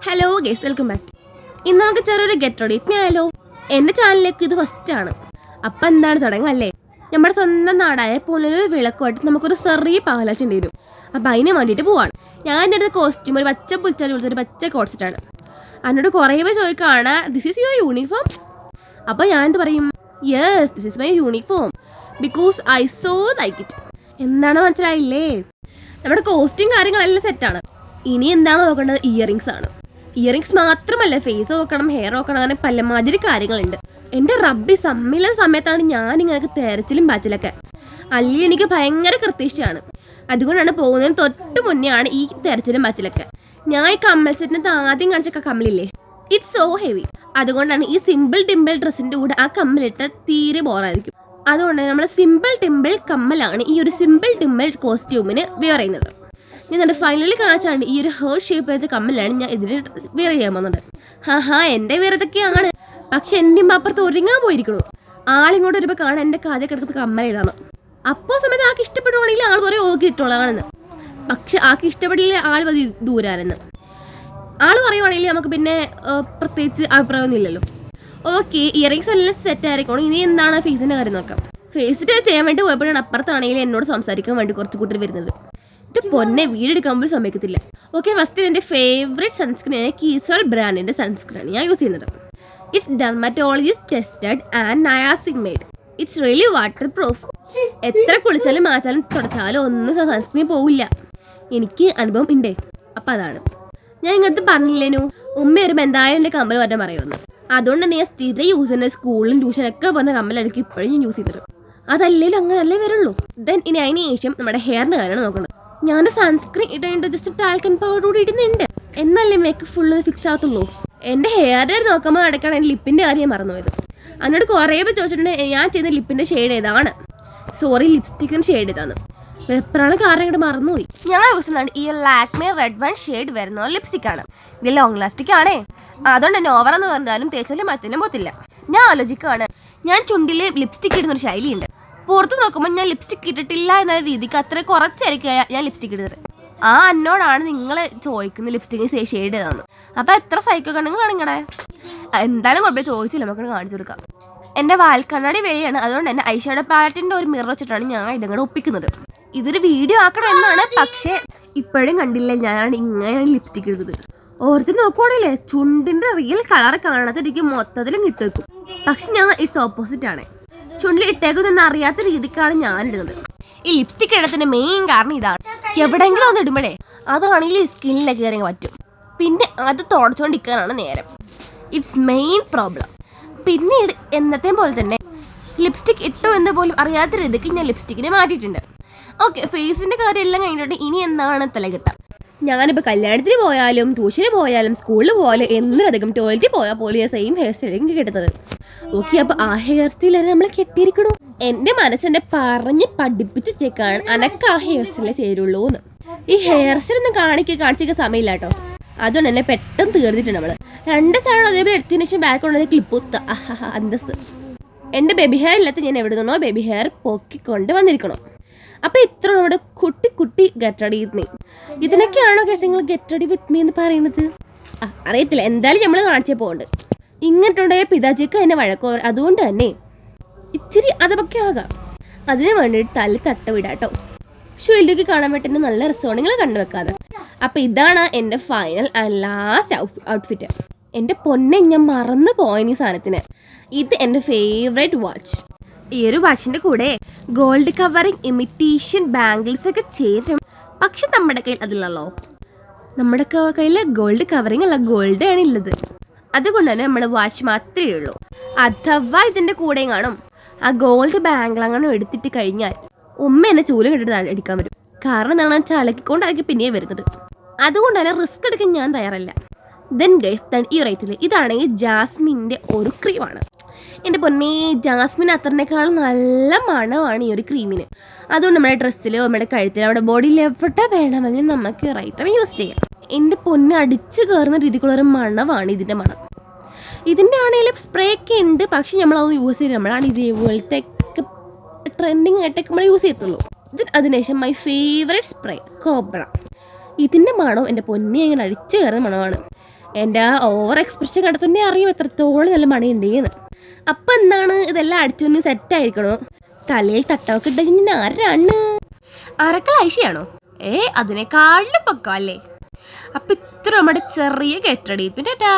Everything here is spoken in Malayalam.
ഹലോ ഗേസ് വെൽക്കം ബാക്ക് ഇന്ന് നമുക്ക് ചെറിയൊരു ഗെറ്റ് റെഡി ആയാലോ എന്റെ ചാനലിലേക്ക് ഇത് ഫസ്റ്റ് ആണ്. അപ്പം എന്താണ് തുടങ്ങല്ലേ? നമ്മുടെ സ്വന്തം നാടായ പുനലൂർ വിളക്കുമായിട്ട് നമുക്കൊരു ചെറിയ പാലാച്ചുണ്ട് വരും അപ്പം അതിന് വേണ്ടിയിട്ട് പോവാണ്. ഞാൻ എന്റെ അടുത്ത് കോസ്റ്റ്യൂം ഒരു പച്ച പുൽച്ചാൽ വിളിച്ചൊരു പച്ച കോട്സിട്ടാണ് എന്നോട് കുറേ പേര് ചോദിക്കുകയാണ് ദിസ് ഈസ് യുവർ യൂണിഫോം അപ്പോൾ ഞാൻ എന്ത് പറയും yes this is my uniform because I so like it എന്താണ് മനസ്സിലായില്ലേ? നമ്മുടെ കോസ്റ്റ്യൂം കാര്യങ്ങളെല്ലാം സെറ്റാണ് ഇനി എന്താണ് നോക്കേണ്ടത്? ഇയറിങ്സ് ആണ്. ഇയറിങ്സ് മാത്രമല്ല ഫേസ് നോക്കണം ഹെയർ നോക്കണം അങ്ങനെ പലമാതിരി കാര്യങ്ങളുണ്ട്. എന്റെ റബ്ബി സമ്മില സമയത്താണ് ഞാൻ ഇങ്ങനെ തെരച്ചിലും പാച്ചിലൊക്കെ അല്ലി എനിക്ക് ഭയങ്കര കൃത്യശയാണ് അതുകൊണ്ടാണ് പോകുന്നതിന് തൊട്ട് മുന്നെയാണ് ഈ തെരച്ചിലും പാച്ചിലൊക്കെ ഞാൻ ഈ കമ്മൽ സെറ്റിനകത്ത് ആദ്യം കാണിച്ച കമ്മലില്ലേ? ഇറ്റ്സ് സോ ഹെവി അതുകൊണ്ടാണ് ഈ സിമ്പിൾ ടിമ്പിൾ ഡ്രസ്സിന്റെ കൂടെ ആ കമ്മലിട്ട് തീരെ ബോറായിരിക്കും. അതുകൊണ്ട് നമ്മൾ സിമ്പിൾ ടിമ്പിൾ കമ്മലാണ് ഈ ഒരു സിമ്പിൾ ടിമ്പിൾ കോസ്റ്റ്യൂമിന് വെയർ ചെയ്യുന്നത് ഞാൻ എന്റെ ഫൈനലിൽ കാണിച്ചാണ്ട് ഈ ഒരു ഹേർട്ട് ഷേപ്പ് ചെയ്ത കമ്മലാണ് ഞാൻ ഇതിന് വെയർ ചെയ്യാൻ പോകുന്നത്. ഹാ ഹാ എന്റെ വേറെ ഇതൊക്കെയാണ്. പക്ഷെ എന്റെ അപ്പുറത്ത് ഒരുങ്ങാൻ പോയിരിക്കണു ആളിങ്ങോട്ട് വരുമ്പോൾ കാണാൻ എന്റെ കാതെ കിടക്കുന്ന കമ്മൽ ഏതാണ് അപ്പോൾ സമയത്ത് ആൾക്ക് ഇഷ്ടപ്പെടുവാണെങ്കിൽ ആൾ കുറേ ഓക്കെ ഇട്ടോളാണെന്ന് പക്ഷെ ആൾക്ക് ഇഷ്ടപ്പെടില്ല ആൾ മതി ദൂരാനെന്ന് ആൾ പറയുവാണെങ്കിൽ നമുക്ക് പിന്നെ പ്രത്യേകിച്ച് അഭിപ്രായമൊന്നും ഇല്ലല്ലോ. ഓക്കെ ഇയറിങ്സ് എല്ലാം സെറ്റ് ആയിരിക്കണം ഇനി എന്താണ് ഫേസിന്റെ കാര്യം നോക്കാം. ഫേസിന്റെ ചെയ്യാൻ വേണ്ടി പോയപ്പോഴാണ് അപ്പുറത്താണെങ്കിൽ എന്നോട് സംസാരിക്കാൻ വേണ്ടി കുറച്ച് കൂട്ടർ വരുന്നത്. എന്റെ പൊന്നെ വീടെടുക്കാൻ പോലും സമ്മതിക്കത്തില്ല ഓക്കെ ഫസ്റ്റ് എന്റെ ഫേവറേറ്റ് സൺസ്ക്രീൻ കീസോൾ ബ്രാൻഡിന്റെ സൺസ്ക്രീൻ ഞാൻ യൂസ് ചെയ്യുന്നത്. ഇറ്റ്സ് ഡെർമറ്റോളജിസ്റ്റ് ടെസ്റ്റഡ് ആൻഡ് നയാസിക് made it's really waterproof എത്ര കുളിച്ചാലും മാറ്റാലും തുടച്ചാലും ഒന്നും സൺസ്ക്രീൻ പോവില്ല. എനിക്ക് അനുഭവം ഉണ്ട് അപ്പം അതാണ്. ഞാൻ ഇങ്ങനത്തെ പറഞ്ഞില്ലേനു? ഉമ്മ വരുമ്പോൾ എന്തായാലും എന്റെ കമ്മൽ വരാൻ പറയുമെന്ന് അതുകൊണ്ട് തന്നെ ഞാൻ സ്ഥിരം യൂസ് ചെയ്യുന്ന സ്കൂളിലും ട്യൂഷനൊക്കെ പോകുന്ന കമ്മലായിരിക്കും ഇപ്പോഴും ഞാൻ യൂസ് ചെയ്തിട്ടുണ്ട് അതല്ലേലും അങ്ങനല്ലേ വരുള്ളൂ. ദെൻ ഇനി അതിന് ശേഷം നമ്മുടെ ഹെയറിന്റെ കാര്യമാണ് നോക്കുന്നത് ഞാൻ സൺസ്ക്രീൻ ഇടേണ്ട ജസ്റ്റ് ടാൽക്കൻ പൗഡർ കൂടി ഇടുന്നുണ്ട്. എന്നല്ലേ മേക്കപ്പ് ഫുള്ള് ഫിക്സ് ആകത്തുള്ളൂ? എന്റെ ഹെയറിന്റെ നോക്കുമ്പോൾ നടക്കാണ് എന്റെ ലിപ്പിന്റെ കാര്യം മറന്നുപോയത് എന്നോട് കുറേ പേര് ചോദിച്ചിട്ടുണ്ട് ഞാൻ ചെയ്യുന്ന ലിപ്പിന്റെ ഷെയ്ഡ് ഏതാണ്? സോറി ലിപ്സ്റ്റിക്കിന് ഷെയ്ഡ് ഏതാണ്? എപ്പോഴാണ് കാരണം ഇങ്ങോട്ട് മറന്നുപോയി. യൂസ് ചെയ്യുന്നത് ഈ ലാക്മേ റെഡ് വൺ ഷെയ്ഡ് വരുന്ന ലിപ്സ്റ്റിക് ആണ്. ഇത് ലോങ് ലാസ്റ്റിക് ആണേ. അതുകൊണ്ട് തന്നെ എന്ന് പറഞ്ഞാലും തേച്ചാലും മറ്റൊന്നും പോത്തില്ല ഞാൻ ആലോചിക്കുകയാണ് ഞാൻ ചുണ്ടിൽ ലിപ്സ്റ്റിക് ഇടുന്നൊരു ശൈലിയുണ്ട്. പുറത്ത് നോക്കുമ്പോൾ ഞാൻ ലിപ്സ്റ്റിക് ഇട്ടിട്ടില്ല എന്ന രീതിക്ക് അത്ര കുറച്ചായിരിക്കും ഞാൻ ലിപ്സ്റ്റിക് ഇടുന്നത്. ആ അന്നോടാണ് നിങ്ങൾ ചോദിക്കുന്നത് ലിപ്സ്റ്റിക് ഷെയ്ഡ് ചെയ്തതെന്ന് അപ്പോൾ എത്ര സൈക്കോ കണ്ണുങ്ങളാണ് നിങ്ങളുടെ എന്തായാലും കുഴപ്പമില്ല ചോദിച്ചില്ല നമുക്ക് കാണിച്ചു കൊടുക്കാം. എന്റെ വാൽക്കണ്ണാടി വേയാണ് അതുകൊണ്ട് തന്നെ ഐഷയുടെ പാറ്റിന്റെ ഒരു മിറർ വെച്ചിട്ടാണ് ഞാൻ ഇതങ്ങടെ ഒപ്പിക്കുന്നത്. ഇതൊരു വീഡിയോ ആക്കണം എന്നാണ് പക്ഷേ ഇപ്പോഴും കണ്ടില്ല ഞാൻ ഇങ്ങനെയാണ് ലിപ്സ്റ്റിക് ഇടുന്നത്. ഓർത്ത് നോക്കുവാണല്ലേ ചുണ്ടിന്റെ റിയൽ കളർ കാണാത്ത എനിക്ക് മൊത്തത്തിലും കിട്ടും. പക്ഷെ ഞാൻ ഇറ്റ്സ് ഓപ്പോസിറ്റ് ആണ്. ചുണ്ടിൽ ഇട്ടേക്കുന്നൊന്നും അറിയാത്ത രീതിക്കാണ് ഞാൻ ഇടുന്നത് ഈ ലിപ്സ്റ്റിക് ഇടത്തിന്റെ മെയിൻ കാരണം ഇതാണ്. എവിടെങ്കിലും ഒന്ന് ഇടുമ്പോഴേ അതാണെങ്കിൽ ഈ സ്കിന്നിലേക്ക് ഇറങ്ങി പറ്റും. പിന്നെ അത് തുടച്ചുകൊണ്ടിരിക്കാനാണ് നേരം. ഇറ്റ്സ് മെയിൻ പ്രോബ്ലം പിന്നീട് എന്നത്തെ പോലെ തന്നെ ലിപ്സ്റ്റിക് ഇട്ടോ എന്ന് പോലും അറിയാത്ത രീതിക്ക് ഞാൻ ലിപ്സ്റ്റിക്കിനെ മാറ്റിയിട്ടുണ്ട്. ഓക്കെ ഫേസിന്റെ കാര്യം എല്ലാം കഴിഞ്ഞിട്ട് ഇനി എന്താണ് തലകിട്ടം ഞാനിപ്പോൾ കല്യാണത്തിന് പോയാലും ട്യൂഷന് പോയാലും സ്കൂളിൽ പോയാലും എന്തിനധികം ടോയ്ലറ്റിൽ പോയാൽ പോലും സെയിം ഹെയർ സ്റ്റൈലിങ് കിട്ടുന്നത്. ഓക്കെ അപ്പൊ ആ ഹെയർ സ്റ്റൈൽ നമ്മൾ കെട്ടിയിരിക്കണു? എന്റെ മനസ്സെന്നെ പറഞ്ഞ് പഠിപ്പിച്ചേക്കാണ് അനക്ക് ആ ഹെയർ സ്റ്റൈലേ ചേരുള്ളൂ എന്ന് ഈ ഹെയർ സ്റ്റൈൽ ഒന്നും കാണിക്കുക കാണിച്ചിരിക്കാൻ സമയമില്ല കേട്ടോ അതുകൊണ്ട് തന്നെ പെട്ടെന്ന് തീർന്നിട്ടുണ്ട് നമ്മൾ. രണ്ട് സൈഡും അതേപോലെ എടുത്തതിന് ശേഷം ബാക്ക് കൊണ്ടുവന്ന് ക്ലിപ്പ് ഒത്ത അന്തസ് എന്റെ ബേബി ഹെയർ ഇല്ലാത്ത ഞാൻ എവിടെ നിന്നോ ബേബി ഹെയർ പൊക്കിക്കൊണ്ട് വന്നിരിക്കണം. അപ്പോൾ ഇത്ര നമ്മുടെ കുട്ടി കുട്ടി ഗെറ്റ് റെഡി വിത്ത് മീ ഇതിനൊക്കെയാണോ കേസ് നിങ്ങൾ ഗെറ്റ് റെഡി വിത്ത് മീ എന്ന് പറയുന്നത്? അറിയത്തില്ല. എന്തായാലും നമ്മൾ കാണിച്ചേ പോകുന്നുണ്ട് ഇങ്ങോട്ടുണ്ടായ പിതാജിക്ക് എന്നെ വഴക്കോ അതുകൊണ്ട് തന്നെ ഇച്ചിരി അതൊക്കെ ആകാം. അതിന് വേണ്ടിയിട്ട് തല്ലി തട്ട വിടാട്ടോ. ഷുവിലേക്ക് കാണാൻ പറ്റുന്ന നല്ല രസമാണ്. നിങ്ങൾ കണ്ടുവെക്കാതെ അപ്പൊ ഇതാണ് എന്റെ ഫൈനൽ ആൻഡ് ലാസ്റ്റ് ഔട്ട്ഫിറ്റ് എന്റെ പൊന്നെ ഞാൻ മറന്നു പോയ ഈ സാധനത്തിന്. ഇത് എന്റെ ഫേവറേറ്റ് വാച്ച് ഈ ഒരു വാച്ചിന്റെ കൂടെ ഗോൾഡ് കവറിങ് ഇമിറ്റേഷൻ ബാംഗിൾസ് ഒക്കെ ചേരും. പക്ഷെ നമ്മുടെ കയ്യിൽ അതില്ലല്ലോ. നമ്മുടെ കയ്യിൽ ഗോൾഡ് കവറിങ് അല്ല ഗോൾഡ് ആണ് ഉള്ളത്. അതുകൊണ്ട് തന്നെ നമ്മൾ വാച്ച് മാത്രമേ ഉള്ളൂ. അഥവാ ഇതിന്റെ കൂടെയും കാണും. ആ ഗോൾഡ് ബാങ്കിൾ അങ്ങനെ എടുത്തിട്ട് കഴിഞ്ഞാൽ ഉമ്മ എന്നെ ചൂൽ കെട്ടിട്ട് അടിക്കാൻ വരും കാരണം എന്താണ്? ചലക്കിക്കൊണ്ടായിരിക്കും പിന്നെ വരുന്നത്. അതുകൊണ്ട് തന്നെ റിസ്ക് എടുക്കാൻ ഞാൻ തയ്യാറല്ല. ദെൻ ഗൈസ് ദൻ ഈ റേറ്റിൽ ഇതാണെങ്കിൽ ജാസ്മിന്റെ ഒരു ക്രീമാണ് എന്റെ പൊന്നെ ജാസ്മിൻ അത്രനേക്കാളും നല്ല മണമാണ് ഈ ഒരു ക്രീമിന് അതുകൊണ്ട് നമ്മുടെ ഡ്രസ്സിലോ നമ്മുടെ കഴുത്തിലോ നമ്മുടെ ബോഡിയിൽ എവിടെ വേണമെങ്കിലും നമുക്ക് റൈറ്റം യൂസ് ചെയ്യാം. എന്റെ പൊന്ന് അടിച്ച് കയറുന്ന രീതിക്കുള്ളൊരു മണമാണ് ഇതിന്റെ മണം. ഇതിന്റെ ആണെങ്കിലും സ്പ്രേ ഒക്കെ ഉണ്ട് പക്ഷെ നമ്മളത് യൂസ് ചെയ്ത് നമ്മളാണ് ഇതേപോലത്തെ ട്രെൻഡിങ് ആയിട്ടൊക്കെ നമ്മൾ യൂസ് ചെയ്യത്തുള്ളൂ. ഇത് അതിനുശേഷം മൈ ഫേവറേറ്റ് സ്പ്രേ കോബ്ര ഇതിന്റെ മണം എന്റെ പൊന്നി അങ്ങനെ അടിച്ചു കയറുന്ന മണമാണ് എന്റെ ആ ഓവർ എക്സ്പ്രഷൻ കണ്ട തന്നെ അറിയും എത്രത്തോളം നല്ല മണിയുണ്ടെന്ന്. അപ്പം എന്താണ് ഇതെല്ലാം അടിച്ചു സെറ്റ് ആയിരിക്കണോ? തലയിൽ തട്ടമൊക്കെ ഇട്ടെങ്കിൽ ആരാണ്? അരക്കൽ ഐശയാണോ ഏ അതിനെക്കാളിലും പൊക്കം അല്ലേ അപ്പം ഇത്ര നമ്മുടെ ചെറിയ കെട്ടടി പിന്നെ ടാ.